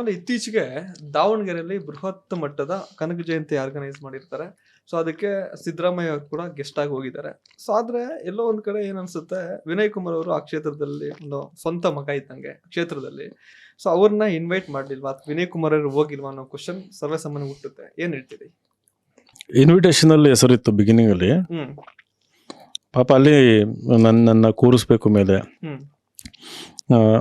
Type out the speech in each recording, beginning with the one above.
ಆಮೇಲೆ ಇತ್ತೀಚೆಗೆ ದಾವಣಗೆರೆಯಲ್ಲಿ ಬೃಹತ್ ಮಟ್ಟದ ಕನಕ ಜಯಂತಿ ಆರ್ಗನೈಸ್ ಮಾಡಿರ್ತಾರೆ. ಸೊ ಅದಕ್ಕೆ ಸಿದ್ದರಾಮಯ್ಯ ಅವರು ಕೂಡ ಗೆಸ್ಟ್ ಆಗಿ ಹೋಗಿದ್ದಾರೆ. ಸೊ ಆದ್ರೆ ಎಲ್ಲೋ ಒಂದ್ ಕಡೆ ಏನನ್ಸುತ್ತೆ ವಿನಯ್ ಕುಮಾರ್ ಅವರು ಆ ಕ್ಷೇತ್ರದಲ್ಲಿ ಒಂದು ಸ್ವಂತ ಮಗ ಇದ್ದಂಗೆ ಕ್ಷೇತ್ರದಲ್ಲಿ. ಸೊ ಅವ್ರನ್ನ ಇನ್ವೈಟ್ ಮಾಡ್ಲಿಲ್ವಾ? ಅಥವಾ ವಿನಯ್ ಕುಮಾರ್ ಅವರು ಹೋಗಿಲ್ವಾ ಅನ್ನೋ ಕ್ವಶನ್ ಸರ್ವೇ ಸಾಮಾನ್ಯ ಹುಟ್ಟುತ್ತೆ. ಏನ್ ಹೇಳ್ತೀರಿ? ಇನ್ವಿಟೇಷನ್ ಅಲ್ಲಿ ಹೆಸರಿತ್ತು ಬಿಗಿನಿಂಗ್ ಅಲ್ಲಿ. ಹ್ಮ್. ಪಾಪ ಅಲ್ಲಿ ನನ್ನ ನನ್ನ ಕೂರಿಸ್ಬೇಕು ಮೇಲೆ.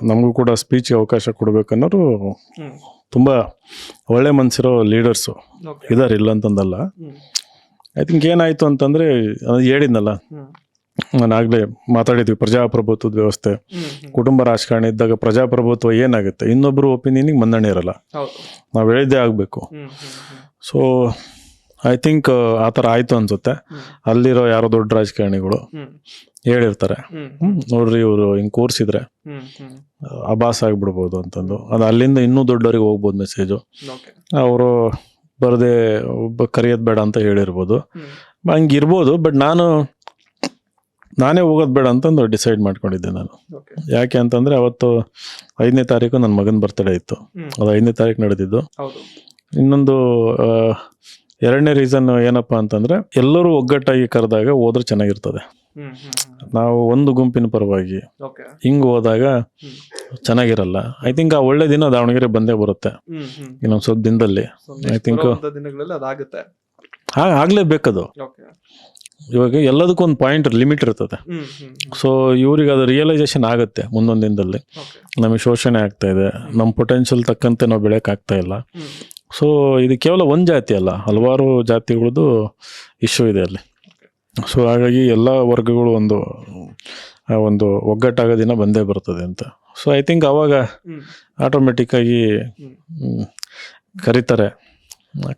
ನಮಗೂ ಕೂಡ ಸ್ಪೀಚ್ಗೆ ಅವಕಾಶ ಕೊಡ್ಬೇಕು ಅನ್ನೋರು ಹ್ಮ್. ತುಂಬಾ ಒಳ್ಳೆ ಮನಸ್ಸಿರೋ ಲೀಡರ್ಸು ಇದಾರೆ ಇಲ್ಲ ಅಂತಂದಲ್ಲ ಐ ಥಿಂಕ್ ಏನಾಯ್ತು ಅಂತಂದ್ರೆ ಅದು ಹೇಳಿದ್ನಲ್ಲ. ನಾನು ಆಗಲೇ ಮಾತಾಡಿದ್ವಿ ಪ್ರಜಾಪ್ರಭುತ್ವದ ವ್ಯವಸ್ಥೆ. ಕುಟುಂಬ ರಾಜಕಾರಣ ಇದ್ದಾಗ ಪ್ರಜಾಪ್ರಭುತ್ವ ಏನಾಗುತ್ತೆ? ಇನ್ನೊಬ್ರು ಒಪಿನಿಯನ್ಗೆ ಮನ್ನಣೆ ಇರಲ್ಲ. ನಾವು ಹೇಳಿದ್ದೇ ಆಗಬೇಕು. ಸೊ ಐ ಥಿಂಕ್ ಆ ಥರ ಆಯ್ತು ಅನ್ಸುತ್ತೆ. ಅಲ್ಲಿರೋ ಯಾರೋ ದೊಡ್ಡ ರಾಜಕಾರಣಿಗಳು ಹೇಳಿರ್ತಾರೆ. ನೋಡ್ರಿ ಇವರು ಹಿಂಗ್ ಕೂರ್ಸಿದ್ರೆ ಅಭಾಸ ಆಗ್ಬಿಡ್ಬೋದು ಅಂತಂದು. ಅದು ಅಲ್ಲಿಂದ ಇನ್ನೂ ದೊಡ್ಡವರಿಗೆ ಹೋಗ್ಬೋದು ಮೆಸೇಜು ಅವರು ಬರದೆ ಒಬ್ಬ ಕರೆಯೋದು ಬೇಡ ಅಂತ ಹೇಳಿರ್ಬೋದು. ಹಂಗಿರ್ಬೋದು ಬಟ್ ನಾನು ನಾನೇ ಹೋಗೋದು ಬೇಡ ಅಂತಂದು ಡಿಸೈಡ್ ಮಾಡ್ಕೊಂಡಿದ್ದೆ ನಾನು. ಯಾಕೆ ಅಂತಂದ್ರೆ ಅವತ್ತು ಐದನೇ ತಾರೀಕು ನನ್ನ ಮಗನ ಬರ್ತಡೇ ಇತ್ತು. ಅದು ಐದನೇ ತಾರೀಕು ನಡೆದಿದ್ದು. ಇನ್ನೊಂದು ಎರಡನೇ ರೀಸನ್ ಏನಪ್ಪಾ ಅಂತಂದ್ರೆ ಎಲ್ಲರೂ ಒಗ್ಗಟ್ಟಾಗಿ ಕರೆದಾಗ ಹೋದ್ರೆ ಚೆನ್ನಾಗಿರ್ತದೆ. ನಾವು ಒಂದು ಗುಂಪಿನ ಪರವಾಗಿ ಹಿಂಗ್ ಹೋದಾಗ ಚೆನ್ನಾಗಿರಲ್ಲ. ಐ ಥಿಂಕ್ ಆ ಒಳ್ಳೆ ದಿನ ದಾವಣಗೆರೆ ಬಂದೇ ಬರುತ್ತೆ. ಇನ್ನೊಂದು ಸ್ವಲ್ಪ ದಿನದಲ್ಲಿ. ಐ ಥಿಂಕ್ ಆಗ್ಲೇಬೇಕದು. ಇವಾಗ ಎಲ್ಲದಕ್ಕೂ ಒಂದು ಪಾಯಿಂಟ್ ಲಿಮಿಟ್ ಇರ್ತದೆ ಸೊ ಇವ್ರಿಗೆ ಅದು ರಿಯಲೈಸೇಷನ್ ಆಗುತ್ತೆ ಮುಂದೊಂದು ದಿನದಲ್ಲಿ. ನಮಗೆ ಶೋಷಣೆ ಆಗ್ತಾ ಇದೆ. ನಮ್ಮ ಪೊಟೆನ್ಷಿಯಲ್ ತಕ್ಕಂತೆ ನಾವು ಬೆಳೆಯಕ್ ಆಗ್ತಾ ಇಲ್ಲ. ಸೊ ಇದು ಕೇವಲ ಒಂದು ಜಾತಿ ಅಲ್ಲ. ಹಲವಾರು ಜಾತಿಗಳದ್ದು ಇಶ್ಯೂ ಇದೆ ಅಲ್ಲಿ. ಸೊ ಹಾಗಾಗಿ ಎಲ್ಲ ವರ್ಗಗಳು ಒಂದು ಒಂದು ಒಗ್ಗಟ್ಟಾಗೋದಿನ ಬಂದೇ ಬರ್ತದೆ ಅಂತ. ಸೊ ಐ ಥಿಂಕ್ ಅವಾಗ ಆಟೋಮೆಟಿಕ್ಕಾಗಿ ಕರೀತಾರೆ.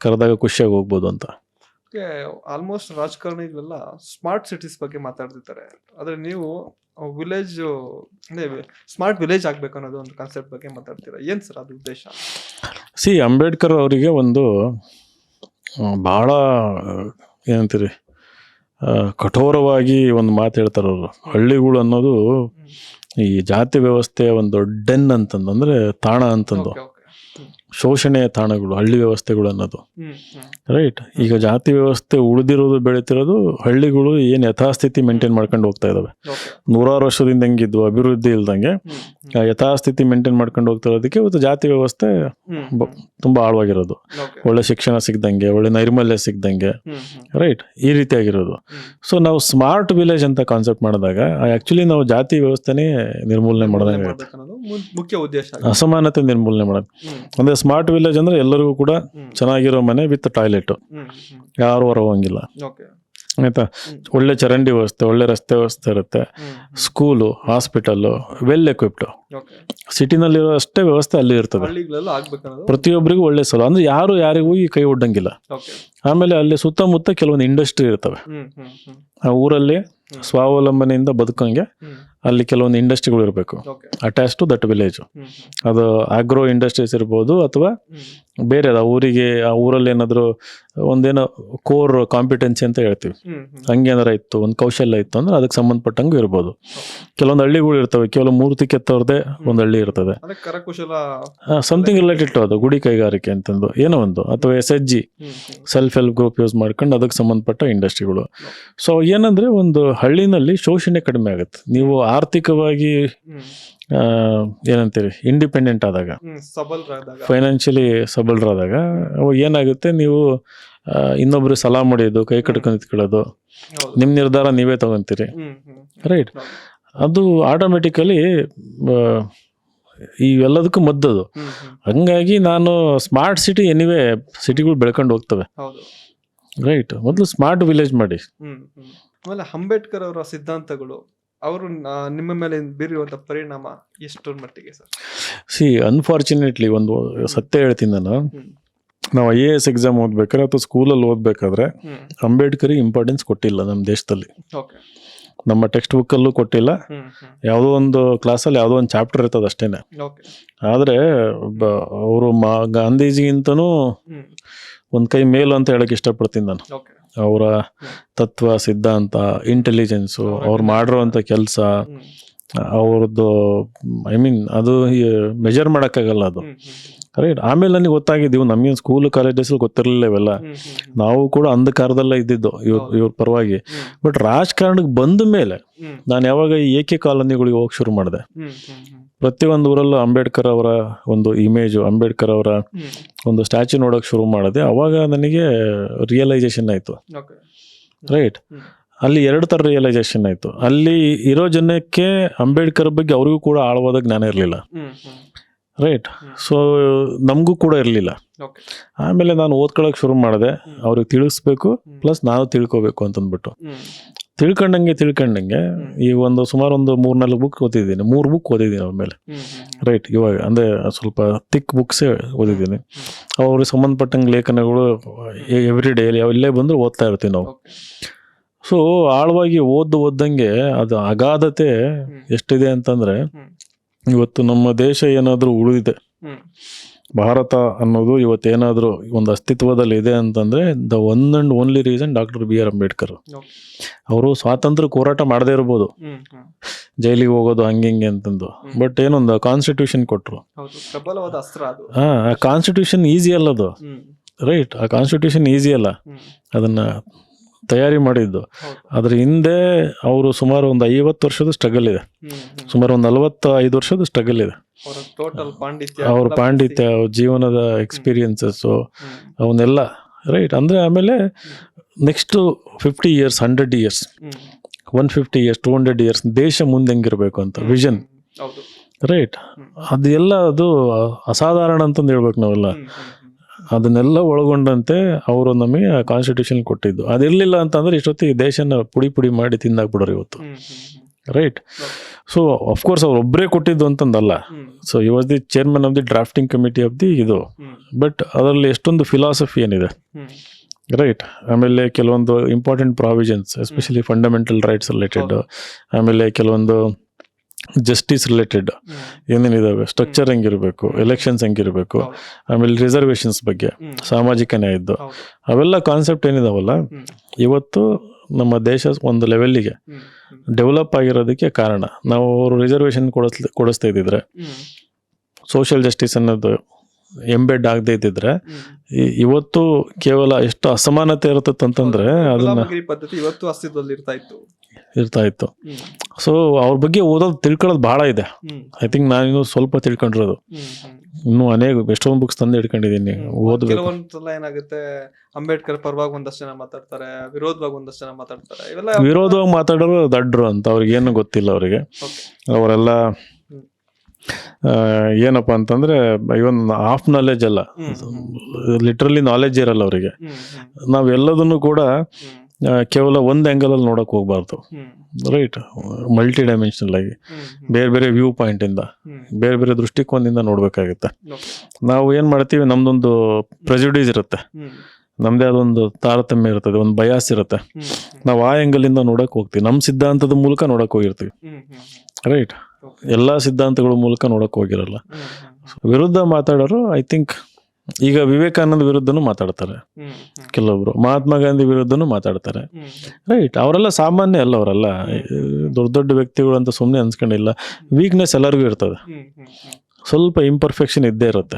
ಕರೆದಾಗ ಖುಷಿಯಾಗಿ ಹೋಗ್ಬೋದು ಅಂತ. ಆಲ್ಮೋಸ್ಟ್ ರಾಜಕಾರಣಿಗಳೆಲ್ಲ ಸ್ಮಾರ್ಟ್ ಸಿಟೀಸ್ ಬಗ್ಗೆ ಮಾತಾಡ್ತಿರ್ತಾರೆ. ಆದರೆ ನೀವು ವಿಲೇಜ್ ಸ್ಮಾರ್ಟ್ ವಿಲೇಜ್ ಆಗ್ಬೇಕು ಅನ್ನೋದು ಒಂದು ಕಾನ್ಸೆಪ್ಟ್ ಬಗ್ಗೆ ಮಾತಾಡ್ತೀರಾ? ಏನ್ ಸರ್ ಅದು ಉದ್ದೇಶ? ಸಿ ಅಂಬೇಡ್ಕರ್ ಅವರಿಗೆ ಒಂದು ಬಹಳ ಏನಂತೀರಿ ಕಠೋರವಾಗಿ ಒಂದು ಮಾತು ಹೇಳ್ತಾರೆ ಅವರು. ಹಳ್ಳಿಗಳು ಅನ್ನೋದು ಈ ಜಾತಿ ವ್ಯವಸ್ಥೆಯ ಒಂದು ಡೆನ್ ಅಂತಂದು ಅಂದ್ರೆ ತಾಣ ಅಂತಂದು. ಶೋಷಣೆಯ ತಾಣಗಳು ಹಳ್ಳಿ ವ್ಯವಸ್ಥೆಗಳು ಅನ್ನೋದು ರೈಟ್ ಈಗ ಜಾತಿ ವ್ಯವಸ್ಥೆ ಉಳಿದಿರೋದು ಬೆಳೀತಿರೋದು ಹಳ್ಳಿಗಳು ಏನು ಯಥಾಸ್ಥಿತಿ ಮೇಂಟೈನ್ ಮಾಡ್ಕೊಂಡು ಹೋಗ್ತಾ ಇದಾವೆ. ಓಕೆ ನೂರಾರು ವರ್ಷದಿಂದ ಹೆಂಗಿದ್ವು ಅಭಿವೃದ್ಧಿ ಇಲ್ದಂಗೆ ಯಥಾಸ್ಥಿತಿ ಮೇಂಟೈನ್ ಮಾಡ್ಕೊಂಡು ಹೋಗ್ತಾ ಇರೋದಕ್ಕೆ ಇವತ್ತು ಜಾತಿ ವ್ಯವಸ್ಥೆ ತುಂಬಾ ಆಳವಾಗಿರೋದು. ಒಳ್ಳೆ ಶಿಕ್ಷಣ ಸಿಗ್ದಂಗೆ ಒಳ್ಳೆ ನೈರ್ಮಲ್ಯ ಸಿಗ್ದಂಗೆ. ರೈಟ್ ಈ ರೀತಿಯಾಗಿರೋದು. ಸೊ ನಾವು ಸ್ಮಾರ್ಟ್ ವಿಲೇಜ್ ಅಂತ ಕಾನ್ಸೆಪ್ಟ್ ಮಾಡಿದಾಗ ಆಕ್ಚುಲಿ ನಾವು ಜಾತಿ ವ್ಯವಸ್ಥೆನೇ ನಿರ್ಮೂಲನೆ ಮಾಡ್ದಂಗೆ ಮುಖ್ಯ ಉದ್ದೇಶ ಅಸಮಾನತೆ ನಿರ್ಮೂಲನೆ ಮಾಡೋದು. ಅಂದ್ರೆ ಸ್ಮಾರ್ಟ್ ವಿಲೇಜ್ ಅಂದ್ರೆ ಎಲ್ಲರಿಗೂ ಕೂಡ ಚೆನ್ನಾಗಿರೋ ಮನೆ ವಿತ್ ಟಾಯ್ಲೆಟ್ ಯಾರು ಹೊರ ಹೋಗಂಗಿಲ್ಲ ಆಯ್ತಾ? ಒಳ್ಳೆ ಚರಂಡಿ ವ್ಯವಸ್ಥೆ ಒಳ್ಳೆ ರಸ್ತೆ ವ್ಯವಸ್ಥೆ ಇರುತ್ತೆ. ಸ್ಕೂಲು ಹಾಸ್ಪಿಟಲ್ಲು ವೆಲ್ ಎಕ್ವಿಪ್ಡ್ ಸಿಟಿನಲ್ಲಿರೋ ಅಷ್ಟೇ ವ್ಯವಸ್ಥೆ ಅಲ್ಲಿ ಇರ್ತದೆ. ಪ್ರತಿಯೊಬ್ಬರಿಗೂ ಒಳ್ಳೆ ಸಲ ಅಂದ್ರೆ ಯಾರು ಯಾರಿಗೂ ಈ ಕೈ ಒಡ್ಡಂಗಿಲ್ಲ. ಆಮೇಲೆ ಅಲ್ಲಿ ಸುತ್ತಮುತ್ತ ಕೆಲವೊಂದು ಇಂಡಸ್ಟ್ರಿ ಇರ್ತವೆ. ಆ ಊರಲ್ಲಿ ಸ್ವಾವಲಂಬನೆಯಿಂದ ಬದುಕಂಗೆ ಅಲ್ಲಿ ಕೆಲವೊಂದು ಇಂಡಸ್ಟ್ರಿಗಳು ಇರಬೇಕು. ಅಟ್ಯಾಚ್ ಟು ದಟ್ ವಿಲೇಜ್ ಅದು ಆಗ್ರೋ ಇಂಡಸ್ಟ್ರೀಸ್ ಇರ್ಬೋದು ಅಥವಾ ಬೇರೆ ಆ ಊರಿಗೆ ಆ ಊರಲ್ಲಿ ಏನಾದರೂ ಒಂದೇನೋ ಕೋರ್ ಕಾಂಪಿಟೆನ್ಸಿ ಅಂತ ಹೇಳ್ತೀವಿ. ಹಂಗೇನಾರ ಇತ್ತು ಒಂದು ಕೌಶಲ್ಯ ಇತ್ತು ಅಂದ್ರೆ ಅದಕ್ಕೆ ಸಂಬಂಧಪಟ್ಟಂಗೂ ಇರ್ಬೋದು. ಕೆಲವೊಂದು ಹಳ್ಳಿಗಳು ಇರ್ತವೆ ಕೆಲವು ಮೂರ್ತಿ ಕೆತ್ತವ್ರದೇ ಒಂದು ಹಳ್ಳಿ ಇರ್ತದೆ. ಸಮಥಿಂಗ್ ರಿಲೇಟೆಡ್ ಟು ಅದು ಗುಡಿ ಕೈಗಾರಿಕೆ ಅಂತಂದು ಏನೋ ಒಂದು ಅಥವಾ S H G self help group use ಮಾಡ್ಕೊಂಡು ಅದಕ್ಕೆ ಸಂಬಂಧಪಟ್ಟ ಇಂಡಸ್ಟ್ರಿಗಳು ಸೊ ಏನಂದ್ರೆ ಒಂದು ಹಳ್ಳಿನಲ್ಲಿ ಶೋಷಣೆ ಕಡಿಮೆ ಆಗುತ್ತೆ. ನೀವು ಆರ್ಥಿಕವಾಗಿ ಏನಂತೀರಿ ಇಂಡಿಪೆಂಡೆಂಟ್ ಆದಾಗ. ಸಬಲರಾದಾಗ. ಫೈನಾನ್ಷಿಯಲಿ ಸಬಲರಾದಾಗ ಅವಾಗ ಏನಾಗುತ್ತೆ ನೀವು ಇನ್ನೊಬ್ರು ಸಲಾ ಹೊಡೆಯೋದು ಕೈ ಕಟ್ಕೊಂಡು ನಿಂತ್ಕೊಳ್ಳೋದು. ನಿಮ್ಮ ನಿರ್ಧಾರ ನೀವೇ ತಗೊಂತೀರಿ. ರೈಟ್ ಅದು ಆಟೋಮೆಟಿಕಲಿ ಇವೆಲ್ಲದಕ್ಕೂ ಮದ್ದದು. ಹಂಗಾಗಿ ನಾನು ಸ್ಮಾರ್ಟ್ ಸಿಟಿ ಎನಿವೇ ಸಿಟಿಗಳು ಬೆಳ್ಕೊಂಡು ಹೋಗ್ತವೆ. ರೈಟ್ ಮೊದಲು ಸ್ಮಾರ್ಟ್ ವಿಲೇಜ್ ಮಾಡಿ. ಆಮೇಲೆ ಅಂಬೇಡ್ಕರ್ ಅವರ ಸಿದ್ಧಾಂತಗಳು. ಅವರು ನಿಮ್ಮ ಮೇಲೆ ಬೀರಿರುವಂಥ ಪರಿಣಾಮ ಎಷ್ಟರ ಮಟ್ಟಿಗೆ ಸರ್? ಸಿ ಅನ್ಫಾರ್ಚುನೇಟ್ಲಿ ಒಂದು ಸತ್ಯ ಹೇಳ್ತೀನಿ ನಾನು. ನಾವು ಐ ಎ ಎಸ್ ಎಕ್ಸಾಮ್ ಓದ್ಬೇಕಾದ್ರೆ ಅಥವಾ ಸ್ಕೂಲಲ್ಲಿ ಓದ್ಬೇಕಾದ್ರೆ ಅಂಬೇಡ್ಕರ್ ಇಂಪಾರ್ಟೆನ್ಸ್ ಕೊಟ್ಟಿಲ್ಲ ನಮ್ಮ ದೇಶದಲ್ಲಿ. ನಮ್ಮ ಟೆಕ್ಸ್ಟ್ ಬುಕ್ಕಲ್ಲೂ ಕೊಟ್ಟಿಲ್ಲ. ಯಾವುದೋ ಒಂದು ಕ್ಲಾಸಲ್ಲಿ ಯಾವುದೋ ಒಂದು ಚಾಪ್ಟರ್ ಇರ್ತದೆ ಅಷ್ಟೇನೆ. ಆದರೆ ಅವರು ಮಾ ಗಾಂಧೀಜಿಗಿಂತನೂ ಒಂದು ಕೈ ಮೇಲು ಅಂತ ಹೇಳಕ್ ಇಷ್ಟಪಡ್ತೀನಿ ನಾನು. ಅವರ ತತ್ವ ಸಿದ್ಧಾಂತ ಇಂಟೆಲಿಜೆನ್ಸು ಅವ್ರು ಮಾಡಿರೋವಂಥ ಕೆಲಸ ಅವ್ರದ್ದು ಐ ಮೀನ್ ಅದು ಮೆಜರ್ ಮಾಡೋಕ್ಕಾಗಲ್ಲ ಅದು. ರೈಟ್ ಆಮೇಲೆ ನನಗೆ ಗೊತ್ತಾಗಿದ್ದೀವಿ ನಮಗೇನು ಸ್ಕೂಲ್ ಕಾಲೇಜಸ್ ಗೊತ್ತಿರಲಿಲ್ಲ ಇವೆಲ್ಲ. ನಾವು ಕೂಡ ಅಂಧಕಾರದಲ್ಲೇ ಇದ್ದಿದ್ದು ಇವ್ರ. ಇವ್ರ ಪರವಾಗಿ. ಬಟ್ ರಾಜಕಾರಣಕ್ಕೆ ಬಂದ ಮೇಲೆ ನಾನು ಯಾವಾಗ ಈ ಏಕೆ ಕಾಲೋನಿಗಳಿಗೆ ಹೋಗಿ ಶುರು ಮಾಡಿದೆ. ಪ್ರತಿಯೊಂದು ಊರಲ್ಲೂ ಅಂಬೇಡ್ಕರ್ ಅವರ ಒಂದು ಇಮೇಜು ಅಂಬೇಡ್ಕರ್ ಅವರ ಒಂದು ಸ್ಟ್ಯಾಚು ನೋಡೋಕೆ ಶುರು ಮಾಡಿದೆ. ಅವಾಗ ನನಗೆ ರಿಯಲೈಸೇಷನ್ ಆಯಿತು. ರೈಟ್ ಅಲ್ಲಿ ಎರಡು ಥರ ರಿಯಲೈಸೇಷನ್ ಆಯಿತು. ಅಲ್ಲಿ ಇರೋ ಜನಕ್ಕೆ ಅಂಬೇಡ್ಕರ್ ಬಗ್ಗೆ ಅವರಿಗೂ ಕೂಡ ಆಳವಾದ ಜ್ಞಾನ ಇರಲಿಲ್ಲ. ರೈಟ್. ಸೊ ನಮಗೂ ಕೂಡ ಇರಲಿಲ್ಲ. ಆಮೇಲೆ ನಾನು ಓದ್ಕೊಳಕ್ಕೆ ಶುರು ಮಾಡಿದೆ. ಅವ್ರಿಗೆ ತಿಳಿಸ್ಬೇಕು ಪ್ಲಸ್ ನಾನು ತಿಳ್ಕೊಬೇಕು ಅಂತಂದ್ಬಿಟ್ಟು. ತಿಳ್ಕೊಂಡಂಗೆ ತಿಳ್ಕೊಂಡಂಗೆ ಈ ಒಂದು ಸುಮಾರು ಒಂದು ಮೂರ್ನಾಲ್ಕು ಬುಕ್ ಓದಿದ್ದೀನಿ ಮೂರು ಬುಕ್ ಓದಿದ್ದೀನಿ ಅವ್ರ ಹ್ಮ್. ರೈಟ್ ಇವಾಗ ಅಂದರೆ ಸ್ವಲ್ಪ ತಿಕ್ ಬುಕ್ಸೇ ಓದಿದ್ದೀನಿ ಅವ್ರಿಗೆ ಸಂಬಂಧಪಟ್ಟಂಗೆ ಲೇಖನಗಳು ಎವ್ರಿ ಡೇ ಎಲ್ಲೇ ಬಂದರೂ ಓದ್ತಾ ಇರ್ತೀವಿ ನಾವು. ಸೊ ಆಳವಾಗಿ ಓದ್ದು ಓದ್ದಂಗೆ ಅದು ಅಗಾಧತೆ. ಎಷ್ಟಿದೆ ಅಂತಂದರೆ ಇವತ್ತು ನಮ್ಮ ದೇಶ ಏನಾದರೂ ಉಳಿದಿದೆ. ಭಾರತ ಅನ್ನೋದು ಇವತ್ತೇನಾದರೂ ಒಂದು ಅಸ್ತಿತ್ವದಲ್ಲಿ ಇದೆ ಅಂತಂದರೆ the one and only reason doctor B R Ambedkar. ಅವರು ಸ್ವಾತಂತ್ರ್ಯ ಹೋರಾಟ ಮಾಡದೇ ಇರ್ಬೋದು. ಜೈಲಿಗೆ ಹೋಗೋದು ಹಂಗೆ ಹಿಂಗೆ ಅಂತಂದು. ಬಟ್ ಏನೊಂದು ಕಾನ್ಸ್ಟಿಟ್ಯೂಷನ್ ಕೊಟ್ಟರು ಹಾಂ ಆ ಕಾನ್ಸ್ಟಿಟ್ಯೂಷನ್ ಈಸಿ ಅಲ್ಲ ಅದು. ರೈಟ್ ಆ ಕಾನ್ಸ್ಟಿಟ್ಯೂಷನ್ ಈಸಿ ಅಲ್ಲ. ಅದನ್ನ ತಯಾರಿ ಮಾಡಿದ್ದು. ಅದ್ರ ಹಿಂದೆ ಅವರು ಸುಮಾರು ಒಂದು ಐವತ್ತು ವರ್ಷದ ಸ್ಟ್ರಗಲ್ ಇದೆ. ಸುಮಾರು ಒಂದು ನಲವತ್ತ ಐದು ವರ್ಷದ ಸ್ಟ್ರಗಲ್ ಇದೆ. ಅವರ ಟೋಟಲ್ ಪಾಂಡಿತ್ಯ ಅವ್ರ ಪಾಂಡಿತ್ಯ ಅವ್ರ ಜೀವನದ ಎಕ್ಸ್ಪೀರಿಯನ್ಸಸ್ಸು ಅವನ್ನೆಲ್ಲ ರೈಟ್ ಅಂದರೆ ಆಮೇಲೆ next fifty years hundred years. One fifty years two hundred years ದೇಶ ಮುಂದೆ ಹೆಂಗಿರಬೇಕು ಅಂತ ವಿಷನ್ ಹೌದು. ರೈಟ್. ಅದೆಲ್ಲ ಅದು ಅಸಾಧಾರಣ ಅಂತಂದು ಹೇಳ್ಬೇಕು ನಾವೆಲ್ಲ. ಅದನ್ನೆಲ್ಲ ಒಳಗೊಂಡಂತೆ ಅವರು ನಮಗೆ ಕಾನ್ಸ್ಟಿಟ್ಯೂಷನ್ ಕೊಟ್ಟಿದ್ದು. ಅದಿರಲಿಲ್ಲ ಅಂತಂದ್ರೆ ಇಷ್ಟೊತ್ತಿಗೆ ದೇಶನ ಪುಡಿ ಪುಡಿ ಮಾಡಿ ತಿಂದಾಕ್ಬಿಡೋರು ಇವತ್ತು. ರೈಟ್ ಸೊ ಅಫ್ಕೋರ್ಸ್ ಅವ್ರು ಒಬ್ಬರೇ ಕೊಟ್ಟಿದ್ದು ಅಂತಂದಲ್ಲ. ಸೊ ಈ was the chairman of the drafting committee of the ಇದು. ಬಟ್ ಅದರಲ್ಲಿ ಎಷ್ಟೊಂದು ಫಿಲಾಸಫಿ ಏನಿದೆ. ರೈಟ್ ಆಮೇಲೆ ಕೆಲವೊಂದು important provisions especially fundamental rights related ಆಮೇಲೆ ಕೆಲವೊಂದು ಜಸ್ಟಿಸ್ ರಿಲೇಟೆಡ್. ಏನೇನಿದಾವೆ? ಸ್ಟ್ರಕ್ಚರ್ ಹೆಂಗಿರಬೇಕು? ಎಲೆಕ್ಷನ್ಸ್ ಹೆಂಗಿರಬೇಕು. ಆಮೇಲೆ ರಿಸರ್ವೇಷನ್ಸ್ ಬಗ್ಗೆ. ಸಾಮಾಜಿಕ ನ್ಯಾಯದ್ದು ಅವೆಲ್ಲ ಕಾನ್ಸೆಪ್ಟ್ ಏನಿದಾವಲ್ಲ ಇವತ್ತು ನಮ್ಮ ದೇಶ ಒಂದು ಹ್ಮ್. ಡೆವಲಪ್ ಆಗಿರೋದಕ್ಕೆ ಕಾರಣ. ನಾವು ಅವರು ರಿಸರ್ವೇಷನ್ ಕೊಡಿಸ್ ಕೊಡಿಸ್ತಾ ಇದ್ದಿದ್ರೆ ಸೋಷಿಯಲ್ ಜಸ್ಟಿಸ್ ಅನ್ನೋದು ಎಂಬೆಡ್ ಆಗದೆ ಇದ್ದಿದ್ರೆ ಇವತ್ತು ಕೇವಲ ಎಷ್ಟು ಅಸಮಾನತೆ ಇರುತ್ತೆ ಅಂತಂದ್ರೆ ಅದನ್ನ ಪದ್ಧತಿ ಇವತ್ತು ಅಸ್ತಿತ್ವದಲ್ಲಿ ಇರ್ತಾ ಇತ್ತು. ಇರ್ತಾ ಇತ್ತು. ಸೊ ಅವ್ರ ಬಗ್ಗೆ ಓದೋದು ತಿಳ್ಕೊಳ್ಳೋದು ಬಹಳ ಇದೆ. ಐ ಥಿಂಕ್ ನಾನು ಸ್ವಲ್ಪ ತಿಳ್ಕೊಂಡಿರೋದು. ಹ್ಮ್. ಅನೇಕ ಎಷ್ಟೊಂದು ಬುಕ್ಸ್ ತಂದು ಇಟ್ಕೊಂಡಿದ್ದೀನಿ ಓದ್ಬೇಕು. ಕೆಲವೊಂದ್ಸಲ ಏನಾಗುತ್ತೆ ಅಂಬೇಡ್ಕರ್ ಪರವಾಗಿ ಒಂದಷ್ಟು ಜನ ಮಾತಾಡ್ತಾರೆ ವಿರೋಧವಾಗಿ ಒಂದಷ್ಟು ಜನ ಮಾತಾಡ್ತಾರೆ. ಇವೆಲ್ಲ ವಿರೋಧವಾಗಿ ಮಾತಾಡೋರು ದಡ್ರು ಅಂತ ಅವ್ರಿಗೆ ಏನು ಗೊತ್ತಿಲ್ಲ ಅವರಿಗೆ. ಅವರೆಲ್ಲ ಏನಪ್ಪ ಅಂತಂದ್ರೆ ಇವನ್ ಹಾಫ್ ನಾಲೆಜ್ ಅಲ್ಲ. ಲಿಟ್ರಲಿ ನಾಲೆಜ್ ಇರಲ್ಲ ಅವರಿಗೆ. ನಾವೆಲ್ಲದನ್ನು ಕೂಡ ಕೇವಲ ಒಂದು ಆ್ಯಂಗಲಲ್ಲಿ ಅಲ್ಲಿ ನೋಡಕ್ ಹೋಗ್ಬಾರ್ದು. ರೈಟ್ ಮಲ್ಟಿ ಡೈಮೆನ್ಷನಲ್ ಆಗಿ. ಬೇರೆ ಬೇರೆ ವ್ಯೂ ಪಾಯಿಂಟ್ ಇಂದ. ಬೇರೆ ಬೇರೆ ದೃಷ್ಟಿಕೋನದಿಂದ ನೋಡಬೇಕಾಗುತ್ತೆ. ನಾವು ಏನು ಮಾಡ್ತೀವಿ ನಮ್ದೊಂದು ಪ್ರೆಜುಡೀಸ್ ಇರುತ್ತೆ. ನಮ್ಮದೇ ನಮ್ದೇ ಅದೊಂದು ತಾರತಮ್ಯ ಇರ್ತದೆ ಒಂದು ಬಯಾಸ್ ಇರುತ್ತೆ. ನಾವು ಆ ಆ್ಯಂಗಲಿಂದ ಇಂದ ನೋಡಕ್ ಹೋಗ್ತೀವಿ. ನಮ್ಮ ಸಿದ್ಧಾಂತದ ಮೂಲಕ ನೋಡೋಕೆ ಹೋಗಿರ್ತೀವಿ. ರೈಟ್ ಎಲ್ಲ ಸಿದ್ಧಾಂತಗಳ ಮೂಲಕ ನೋಡಕ್ ಹೋಗಿರಲ್ಲ. ವಿರುದ್ಧ ಮಾತಾಡೋರು ಐ ಥಿಂಕ್ ಈಗ ವಿವೇಕಾನಂದ ವಿರುದ್ಧನೂ ಮಾತಾಡ್ತಾರೆ. ಕೆಲವೊಬ್ರು ಮಹಾತ್ಮ ಗಾಂಧಿ ವಿರುದ್ಧನೂ ಮಾತಾಡ್ತಾರೆ. ರೈಟ್ ಅವರೆಲ್ಲ ಸಾಮಾನ್ಯ ಅಲ್ಲ ಅವರೆಲ್ಲ. ದೊಡ್ಡ ದೊಡ್ಡ ವ್ಯಕ್ತಿಗಳು ಅಂತ ಸುಮ್ಮನೆ ಅನ್ಸ್ಕೊಂಡಿಲ್ಲ. ವೀಕ್ನೆಸ್ ಎಲ್ಲರಿಗೂ ಇರ್ತದೆ. ಸ್ವಲ್ಪ ಇಂಪರ್ಫೆಕ್ಷನ್ ಇದ್ದೇ ಇರುತ್ತೆ.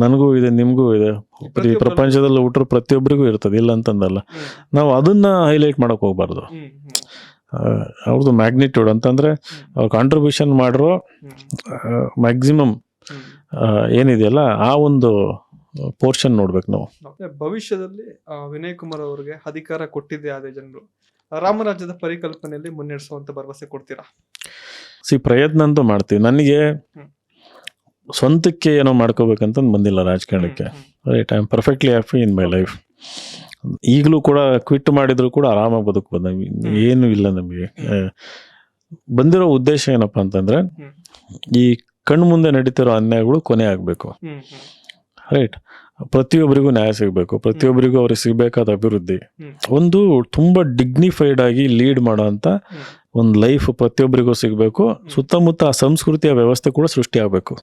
ನನಗೂ ಇದೆ ನಿಮಗೂ ಇದೆ. ಈ ಪ್ರಪಂಚದಲ್ಲಿ ಹುಟ್ಟರು ಪ್ರತಿಯೊಬ್ಬರಿಗೂ ಇರ್ತದೆ ಇಲ್ಲ ಅಂತಂದಲ್ಲ. ನಾವು ಅದನ್ನ ಹೈಲೈಟ್ ಮಾಡಕ್ ಹೋಗ್ಬಾರ್ದು. ಅವ್ರದ್ದು ಮ್ಯಾಗ್ನಿಟ್ಯೂಡ್ ಅಂತಂದ್ರೆ ಅವ್ರು ಕಾಂಟ್ರಿಬ್ಯೂಷನ್ ಮಾಡಿರೋ ಮ್ಯಾಕ್ಸಿಮಮ್. ಏನಿದೆಯಲ್ಲ ಆ ಒಂದು ಪೋರ್ಷನ್ ನೋಡ್ಬೇಕು ನಾವು. ಮತ್ತೆ ಭವಿಷ್ಯದಲ್ಲಿ ಆ, ವಿನಯ್ ಕುಮಾರ್ ಅವರಿಗೆ ಅಧಿಕಾರ ಕೊಟ್ಟಿದ್ದೆ ಆದ ಜನರು. ರಾಮರಾಜ್ಯದ ಪರಿಕಲ್ಪನೆಯಲ್ಲಿ ಮುನ್ನಡೆಸುವಂತ ಭರವಸೆ ಕೊಡ್ತೀರಾ? ಸಿ ಪ್ರಯತ್ನ ಅಂತೂ ಮಾಡ್ತೀವಿ. ನನಗೆ. ಸ್ವಂತಕ್ಕೆ ಏನೋ ಮಾಡ್ಕೋಬೇಕಂತ ಬಂದಿಲ್ಲ ರಾಜಕಾರಣಕ್ಕೆ. ಹ್ಮ್, right I am perfectly happy in my life ಈಗಲೂ ಕೂಡ ಕ್ವಿಟ್ ಮಾಡಿದ್ರು ಕೂಡ ಆರಾಮಾಗಿ ಬದುಕ್ಬೋದು ನಮಗೆ ಏನು ಇಲ್ಲ ನಮಗೆ. ಆ, ಬಂದಿರೋ ಉದ್ದೇಶ ಏನಪ್ಪ ಅಂತಂದ್ರೆ ಹ್ಮ್. ಈ ಕಣ್ಣು ಮುಂದೆ ನಡೀತಿರೋ ಅನ್ಯಾಯಗಳು ಕೊನೆ ಆಗಬೇಕು. ರೈಟ್ ಪ್ರತಿಯೊಬ್ಬರಿಗೂ ನ್ಯಾಯ ಸಿಗಬೇಕು. ಪ್ರತಿಯೊಬ್ಬರಿಗೂ ಅವ್ರಿಗೆ ಸಿಗಬೇಕಾದ ಅಭಿವೃದ್ಧಿ. ಒಂದು ತುಂಬ ಡಿಗ್ನಿಫೈಡ್ ಆಗಿ ಲೀಡ್ ಮಾಡೋ ಅಂತ ಒಂದು ಲೈಫ್ ಪ್ರತಿಯೊಬ್ಬರಿಗೂ ಸಿಗಬೇಕು. ಸುತ್ತಮುತ್ತ ಆ ಸಂಸ್ಕೃತಿಯ ವ್ಯವಸ್ಥೆ ಕೂಡ ಸೃಷ್ಟಿ ಆಗಬೇಕು.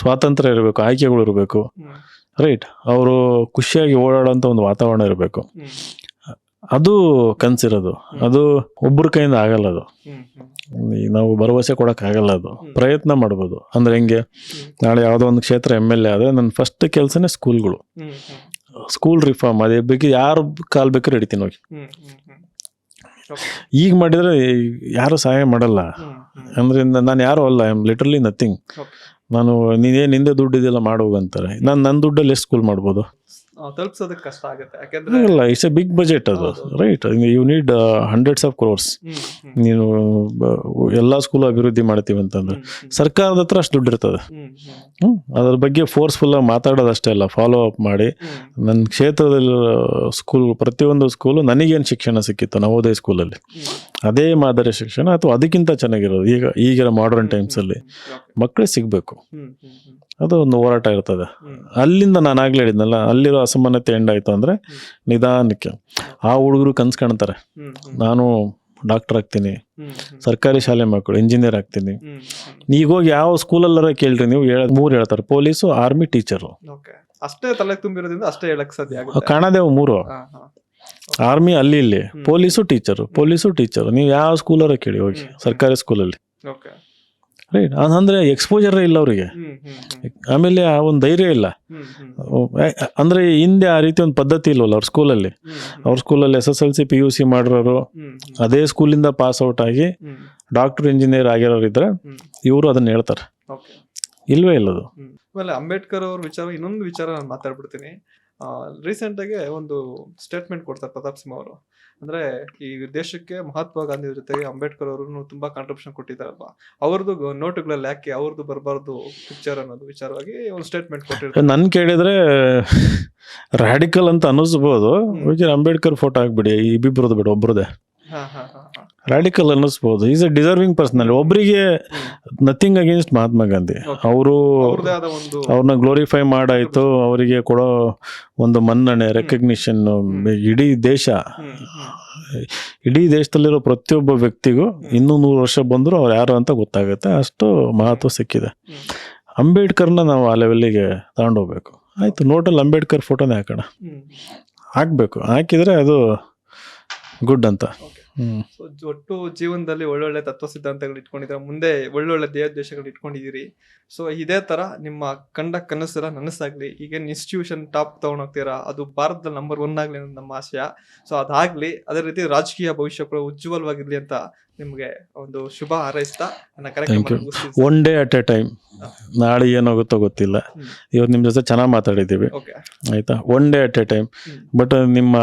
ಸ್ವಾತಂತ್ರ್ಯ ಇರಬೇಕು ಆಯ್ಕೆಗಳು ಇರಬೇಕು. ರೈಟ್ ಅವರು ಖುಷಿಯಾಗಿ ಓಡಾಡೋಂಥ ಒಂದು ವಾತಾವರಣ ಇರಬೇಕು. ಅದು ಕನ್ಸಿರೋದು. ಅದು ಒಬ್ಬರ ಕೈಯಿಂದ ಆಗಲ್ಲ ಅದು. ನಾವು ಭರವಸೆ ಕೊಡೋಕ್ಕಾಗಲ್ಲ ಆಗಲ್ಲ ಅದು ಪ್ರಯತ್ನ ಮಾಡ್ಬೋದು. ಅಂದ್ರೆ ಹೆಂಗೆ? ನಾಳೆ ಯಾವುದೋ ಒಂದು ಕ್ಷೇತ್ರ ಎಂ ಎಲ್ ಎ ಆದ್ರೆ ನನ್ನ ಫಸ್ಟ್ ಕೆಲಸನೇ ಸ್ಕೂಲ್ಗಳು ಸ್ಕೂಲ್ ರಿಫಾರ್ಮ್ ಅದೇ ಬಗ್ಗೆ ಯಾರು ಕಾಲ್ ಬೇಕಾದ್ರೆ ಹಿಡಿತೀನಿ ಹೋಗಿ. ಈಗ ಮಾಡಿದ್ರೆ ಯಾರು ಸಹಾಯ ಮಾಡಲ್ಲ. ಅಂದ್ರೆ ನಾನು ಯಾರು ಅಲ್ಲ ಐ ಆಮ್ ಲಿಟ್ರಲಿ ನಥಿಂಗ್. ನಾನು ನೀನೇ ನಿಂದೆ ದುಡ್ಡು ಇದೆಲ್ಲ ಮಾಡೋಗಂತಾರೆ ನಾನು ನನ್ನ ದುಡ್ಡಲ್ಲಿ ಎಷ್ಟು ಸ್ಕೂಲ್ ಮಾಡ್ಬೋದು? ತಲುಪ್ಸೋದಕ್ಕೆ ಕಷ್ಟ ಆಗುತ್ತೆ. ಯಾಕಂದ್ರೆ ಇಲ್ಲ ಇಟ್ಸ್ ಎ ಬಿಗ್ ಬಜೆಟ್ ಅದು right you need hundreds of crores ನೀನು ಎಲ್ಲ ಸ್ಕೂಲ್ ಅಭಿವೃದ್ಧಿ ಮಾಡ್ತೀವಿ ಅಂತಂದ್ರೆ ಸರ್ಕಾರದ ಹತ್ರ ಅಷ್ಟು ದುಡ್ಡು ಇರ್ತದೆ. ಅದ್ರ ಬಗ್ಗೆ ಫೋರ್ಸ್ಫುಲ್ ಆಗಿ ಮಾತಾಡೋದಷ್ಟೇ ಅಲ್ಲ ಫಾಲೋ ಅಪ್ ಮಾಡಿ. ನನ್ನ ಕ್ಷೇತ್ರದಲ್ಲಿ ಸ್ಕೂಲ್ ಪ್ರತಿಯೊಂದು ಸ್ಕೂಲು ನನಗೇನು ಶಿಕ್ಷಣ ಸಿಕ್ಕಿತ್ತು ನವೋದಯ ಸ್ಕೂಲಲ್ಲಿ ಅದೇ ಮಾದರಿ ಶಿಕ್ಷಣ ಅಥವಾ ಅದಕ್ಕಿಂತ ಚೆನ್ನಾಗಿರೋದು. ಈಗ ಈಗಿನ ಮಾಡರ್ನ್ ಟೈಮ್ಸಲ್ಲಿ ಮಕ್ಕಳಿಗೆ ಸಿಗಬೇಕು. ಅದು ಒಂದು ಹೋರಾಟ ಇರ್ತದೆ. ಅಲ್ಲಿಂದ ನಾನು ಆಗ್ಲೇ ಹೇಳಿದ್ನಲ್ಲ ಅಲ್ಲಿರೋ ಅಸಮಾನತೆ ಎಂಡ್ ಆಯ್ತು ಅಂದ್ರೆ. ನಿಧಾನಕ್ಕೆ. ಆ ಹುಡುಗರು ಕನ್ಸ್ ಕಾಣ್ತಾರೆ. ನಾನು ಡಾಕ್ಟರ್ ಆಗ್ತೀನಿ ಸರ್ಕಾರಿ ಶಾಲೆ ಮಕ್ಕಳು ಇಂಜಿನಿಯರ್ ಆಗ್ತೀನಿ. ಈಗ ಹೋಗಿ ಯಾವ ಸ್ಕೂಲಲ್ಲರ ಕೇಳ್ರಿ ನೀವು ಹೇಳ ಮೂರು ಹೇಳ್ತಾರೆ ಪೊಲೀಸು ಆರ್ಮಿ ಟೀಚರು ಅಷ್ಟೇ ತಲೆ ತುಂಬಿರೋದ್ರಿಂದ ಅಷ್ಟೇ ಹೇಳಕ್ ಸಾಧ್ಯ ಆಗುತ್ತೆ. ಕಾಣದೇ ಮೂರು. ಆರ್ಮಿ ಅಲ್ಲಿ ಇಲ್ಲಿ. ಪೊಲೀಸು ಟೀಚರು ಪೊಲೀಸು ಟೀಚರು ನೀವು ಯಾವ ಸ್ಕೂಲರ ಕೇಳಿ ಹೋಗಿ. ಸರ್ಕಾರಿ ಸ್ಕೂಲಲ್ಲಿ ರೈಟ್ ಅಂದ್ರೆ ಎಕ್ಸ್ಪೋಜರ್ ಇಲ್ಲ ಅವರಿಗೆ. ಆಮೇಲೆ ಆ ಒಂದು ಧೈರ್ಯ ಇಲ್ಲ. ಅಂದ್ರೆ ಹಿಂದೆ ಆ ರೀತಿ ಒಂದು ಪದ್ಧತಿ ಇಲ್ವಲ್ಲ ಅವ್ರ ಸ್ಕೂಲಲ್ಲಿ ಅವ್ರ ಸ್ಕೂಲಲ್ಲಿ S S L C P U C ಮಾಡಿರೋರು ಅದೇ ಸ್ಕೂಲಿಂದ ಪಾಸ್ ಔಟ್ ಆಗಿ ಡಾಕ್ಟರ್ ಇಂಜಿನಿಯರ್ ಆಗಿರೋರು ಇದ್ರೆ ಇವರು ಅದನ್ನ ಹೇಳ್ತಾರೆ. ಇಲ್ವೇ ಇಲ್ಲದು. ಆಮೇಲೆ ಅಂಬೇಡ್ಕರ್ ಅವ್ರ ವಿಚಾರ ಇನ್ನೊಂದು ವಿಚಾರ ನಾನು ಮಾತಾಡ್ಬಿಡ್ತೀನಿ. ರೀಸೆಂಟ್ ಆಗಿ ಒಂದು ಸ್ಟೇಟ್ಮೆಂಟ್ ಕೊಡ್ತಾರೆ ಪ್ರತಾಪ್ ಸಿಂಹ ಅವರು. ಅಂದ್ರೆ ಈ ದೇಶಕ್ಕೆ ಮಹಾತ್ಮ ಗಾಂಧಿ ಜೊತೆಗೆ ಅಂಬೇಡ್ಕರ್ ಅವರು ತುಂಬಾ ಕಾಂಟ್ರಿಬ್ಯೂಷನ್ ಕೊಟ್ಟಿದ್ದಾರಲ್ವಾ? ಅವ್ರದ್ದು ನೋಟುಗಳಲ್ಲಿ ಯಾಕೆ ಅವ್ರದ್ದು ಬರಬಾರ್ದು ಪಿಕ್ಚರ್ ಅನ್ನೋದು ವಿಚಾರವಾಗಿ ಒಂದು ಸ್ಟೇಟ್ಮೆಂಟ್ ಕೊಟ್ಟಿರ್ತಾರೆ. ನನ್ ಕೇಳಿದ್ರೆ ರಾಡಿಕಲ್ ಅಂತ ಅನ್ನಿಸ್ಬೋದು ಅಂಬೇಡ್ಕರ್ ಫೋಟೋ ಹಾಕ್ಬಿಡಿ ಇಬ್ಬಿಬ್ರದ್ದು ಬಿಡು ಒಬ್ರದೇ ಹಾ ಹಾ ಹಾ ಹಾ. ರಾಡಿಕಲ್ ಅನ್ನಿಸ್ಬೋದು. ಈಸ್ ಎ ಡಿಸರ್ವಿಂಗ್ ಪರ್ಸನಲ್ ಒಬ್ಬರಿಗೆ ನಥಿಂಗ್ ಅಗೇನ್ಸ್ಟ್ ಮಹಾತ್ಮ ಗಾಂಧಿ. ಅವರು ಅವ್ರನ್ನ ಗ್ಲೋರಿಫೈ ಮಾಡಾಯಿತು. ಅವರಿಗೆ ಕೊಡೋ ಒಂದು ಮನ್ನಣೆ ರೆಕಗ್ನಿಷನ್ ಇಡೀ ದೇಶ. ಇಡೀ ದೇಶದಲ್ಲಿರೋ ಪ್ರತಿಯೊಬ್ಬ ವ್ಯಕ್ತಿಗೂ ಇನ್ನೂ ನೂರು ವರ್ಷ ಬಂದರೂ ಅವ್ರು ಯಾರು ಅಂತ ಗೊತ್ತಾಗುತ್ತೆ. ಅಷ್ಟು ಮಹತ್ವ ಸಿಕ್ಕಿದೆ. ಅಂಬೇಡ್ಕರ್ನ ನಾವು ಆ ಲೆವೆಲ್ಲಿಗೆ ತಗೊಂಡೋಗ್ಬೇಕು. ಆಯಿತು ನೋಟಲ್ಲಿ ಅಂಬೇಡ್ಕರ್ ಫೋಟೋನೇ ಹಾಕೋಣ. ಹಾಕಬೇಕು. ಹಾಕಿದ್ರೆ ಅದು ಗುಡ್ ಅಂತ. So, ಒಟ್ಟು ಜೀವನದಲ್ಲಿ ಒಳ್ಳೊಳ್ಳೆ ತತ್ವ ಸಿದ್ಧಾಂತಗಳು ಇಟ್ಕೊಂಡಿದ್ರೆ ಮುಂದೆ ಒಳ್ಳೊಳ್ಳೆ ದೇಹೋದ್ದೇಶಗಳು ಇಟ್ಕೊಂಡಿದ್ದೀರಿ. ಸೊ ಇದೇ ತರ ನಿಮ್ಮ ಕಂಡ ಕನಸರ ನನಸಾಗ್ಲಿ ಈಗ ಇನ್ಸ್ಟಿಟ್ಯೂಷನ್ ಟಾಪ್ ತಗೊಂಡೋಗ್ತೀರಾ ಅದು ಭಾರತದ ನಂಬರ್ ಒನ್ ಆಗ್ಲಿ ಅನ್ನೋದು ನಮ್ಮ ಆಶಯ. ಸೊ ಅದಾಗ್ಲಿ ಅದೇ ರೀತಿ ರಾಜಕೀಯ ಭವಿಷ್ಯ ಕೂಡ ಉಜ್ವಲವಾಗಿರ್ಲಿ ಅಂತ ನಿಮ್ಗೆ ಒಂದು ಶುಭ ಹಾರೈಸ್ತಾ ನನ್ನ. ಕಾರ್ಯಕ್ರಮ one day at a time ನಾಳೆ ಏನಾಗುತ್ತೋ ಗೊತ್ತಿಲ್ಲ. ಇವತ್ತು ನಿಮ್ಮ ಜೊತೆ ಚೆನ್ನಾಗಿ ಮಾತಾಡಿದ್ದೀವಿ. ಆಯ್ತಾ? One day at a time but ನಿಮ್ಮ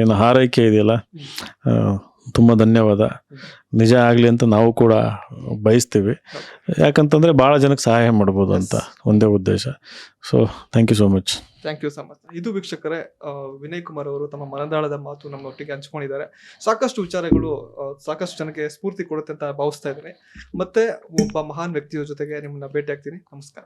ಏನು ಹಾರೈಕೆ ಇದೆಯಲ್ಲ? ತುಂಬ ಧನ್ಯವಾದ. ನಿಜ ಆಗಲಿ ಅಂತ ನಾವು ಕೂಡ ಬಯಸ್ತೀವಿ. ಯಾಕಂತಂದರೆ ಭಾಳ ಜನಕ್ಕೆ ಸಹಾಯ ಮಾಡ್ಬೋದು ಅಂತ ಒಂದೇ ಉದ್ದೇಶ. So thank you so much thank you so much ಇದು ವೀಕ್ಷಕರೇ ವಿನಯ್ ಕುಮಾರ್ ಅವರು ತಮ್ಮ ಮನದಾಳದ ಮಾತು ನಮ್ಮ ಒಟ್ಟಿಗೆ ಹಂಚ್ಕೊಂಡಿದ್ದಾರೆ. ಸಾಕಷ್ಟು ವಿಚಾರಗಳು ಸಾಕಷ್ಟು ಜನಕ್ಕೆ ಸ್ಫೂರ್ತಿ ಕೊಡುತ್ತೆ ಅಂತ ಭಾವಿಸ್ತಾ ಇದ್ದೀನಿ. ಮತ್ತೆ ಒಬ್ಬ ಮಹಾನ್ ವ್ಯಕ್ತಿಯ ಜೊತೆಗೆ ನಿಮ್ಮನ್ನ ಭೇಟಿ ಆಗ್ತೀನಿ ನಮಸ್ಕಾರ.